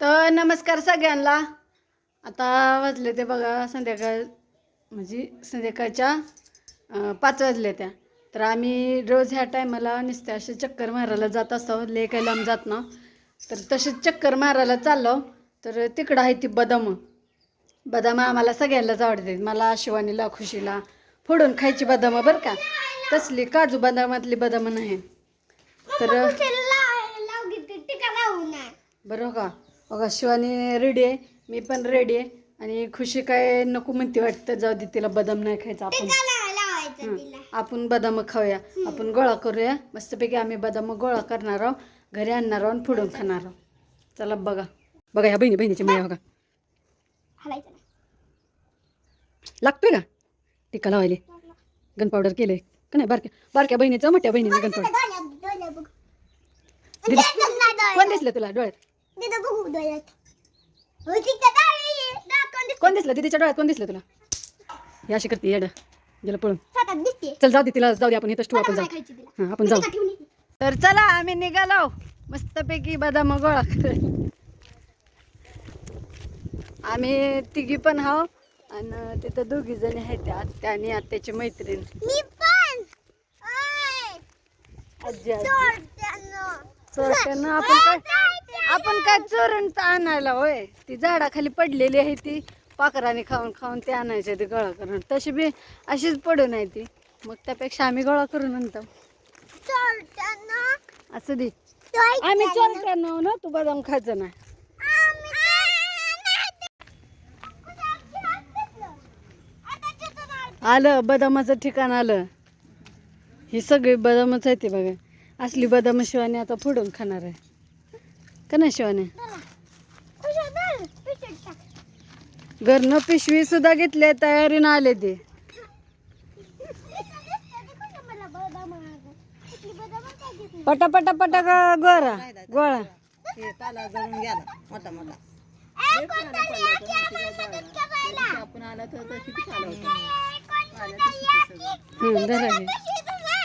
तर नमस्कार सगळ्यांना. आता वाजले ते बघा संध्याकाळ म्हणजे संध्याकाळच्या पाच वाजले त्या. तर आम्ही रोज ह्या टायमाला नुसते असे चक्कर मारायला जात असतो. ले काही लांब जात ना. तर तसेच चक्कर मारायला चाललो. तर तिकडं आहे ती बदाम. बदाम आम्हाला सगळ्यांनाच आवडते मला शिवानीला खुशीला फोडून खायची बदाम बरं का? तसली काजू बदामातली बदाम नाही. तर बरं हो का? बघा शिवानी रेडी आहे. मी पण रेडी आहे. आणि खुशी काय नको म्हणते वाटतं. जाऊ दे तिला बदाम नाही खायचा. आपण हं, आपण बदाम खाऊया. आपण गोळा करूया. मस्तपैकी आम्ही बदाम गोळा करणार आहोत. घरी आणणार आहोत आणि फोडून खाणार आहोत. चला बघा. बघा ह्या बहिणी बहिणीची माया बघा. लागतोय का? टिक्का लावायले. गन पावडर केलंय. का नाही? बारक्या बारक्या बहिणीचं मोठ्या बहिणीचं गन पावडर कोण दिसलं तुला? डोळ्यात? कोण दिसलं? दीदीच्या डोळ्यात कोण दिसलं तुला? हे अशी करते येड. गेलं पळून. चल जाऊ दे तिला जाऊ दे आपण इथंच ठेवू आपण जाऊ. हां आपण जाऊ. तर चला आम्ही निघालो. मस्तपैकी बदाम गोळा आम्ही तिघी पण हाव आणि तिथं दोघी जणी आहेत त्या आत्या आणि आत्याची मैत्रीण. आजी आजी. आपण काय आपण काय चोरण तर आणायला होय. ती झाडाखाली पडलेली आहे ती. पाखराने खाऊन खाऊन ते आणायचे ते गोळा करून. तशी बी अशीच पडून आहे ती. मग त्यापेक्षा आम्ही गोळा करून आणतो. असं दे. आम्ही चोरट्यानं ना तू बदाम खायचं नाही. आलं बदामाचं ठिकाण आलं. ही सगळी बदामच आहे ती बघा. असली बदाम शिवाने आता फोडून खाणार आहे. का नाही शिवाने? घरनं पिशवी सुद्धा घेतली तयारीनं आले ते. पटा पटा पटा गोरा गोळा. मोठा मोठा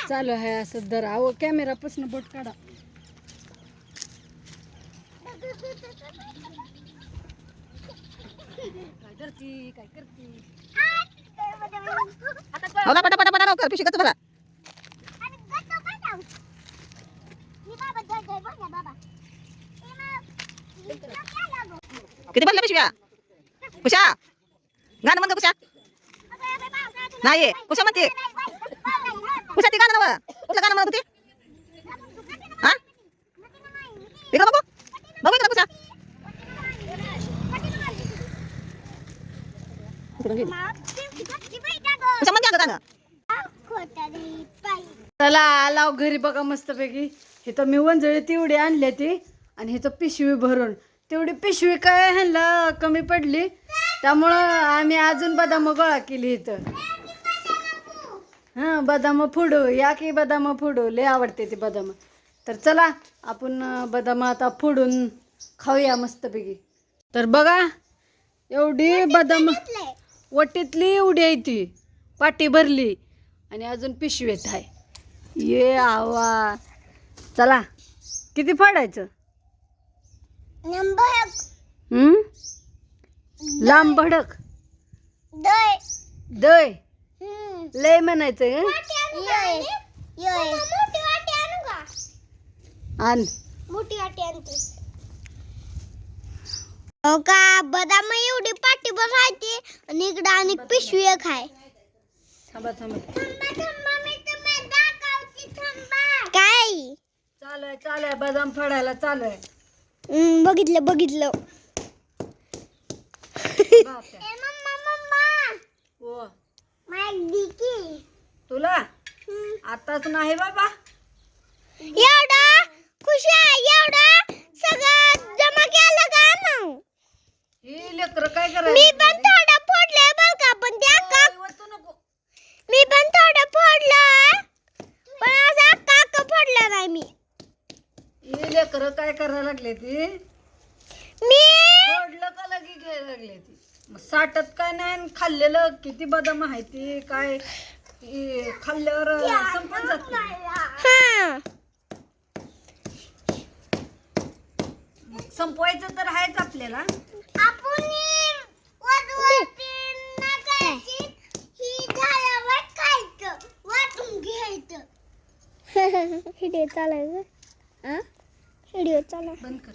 चालू आहे असं धरा. अहो कॅमेरापासून बोट काढा. होला पटा पटा पटा लवकर पिशवी कसं भरा किती भरल्या पिशव्या कुशा गाणं म्हणतो कुशा नाही कुशा म्हणते कुशा ती गाणं नवं कुठलं गाणं म्हणत होती गाणं. चला आलाव घरी बघा मस्तपैकी. इथं मी वंजळी तेवढी आणली ती आणि इथं पिशवी भरून. तेवढी पिशवी काय ह्यांना कमी पडली. त्यामुळं आम्ही अजून बदाम गोळा केली इथं. हां बदाम फोडू. या की बदाम फोडू? लय आवडते ती बदाम. तर चला आपण बदाम आता फोडून खाऊया मस्तपैकी. तर बघा एवढी बदाम वटीतली एवढी आहे ती. पाटी भरली आणि अजून पिशवीत आहे. ये आवा. चला. किती फाडायचं? हम्म? लांब भडक. दय. लय म्हणायचं? आण. मोठी वाटी आणते. हो का बदाम एवढी पाठी बसायची आणि इकडं आणि पिशवी एक आहे. थांबा थांबा. काय चालू आहे चालू आहे बदाम फाडायला चालू आहे हम्म, बघितलं बघितलं. ओ. तुला? आताच नाही बाबा. एवढा खुशी एवढा सगळं जमा केलं का मग ही लेकर काय मी करायचं पण थोडं फोडलंय बरं का पण त्या का वतू नको मी पण थोडं फोडलं पण असं काक फोडलं नाही मी ही लेकर काय करायला लागले ती? मी? फोडलं का लगी घ्यायला लागले ती? मग साठत काय नाही आणि खाल्लेलं? किती बदाम आहे ती? काय? ती खाल्ल्यावर संपून जात. हा. मग संपवायचं तर आहेच आपल्याला. आपण वधूवरती नाचायची ही झाल्यावर खायचं वाटून घ्यायचं. चालायचं. व्हिडिओ चालाय बंद कर.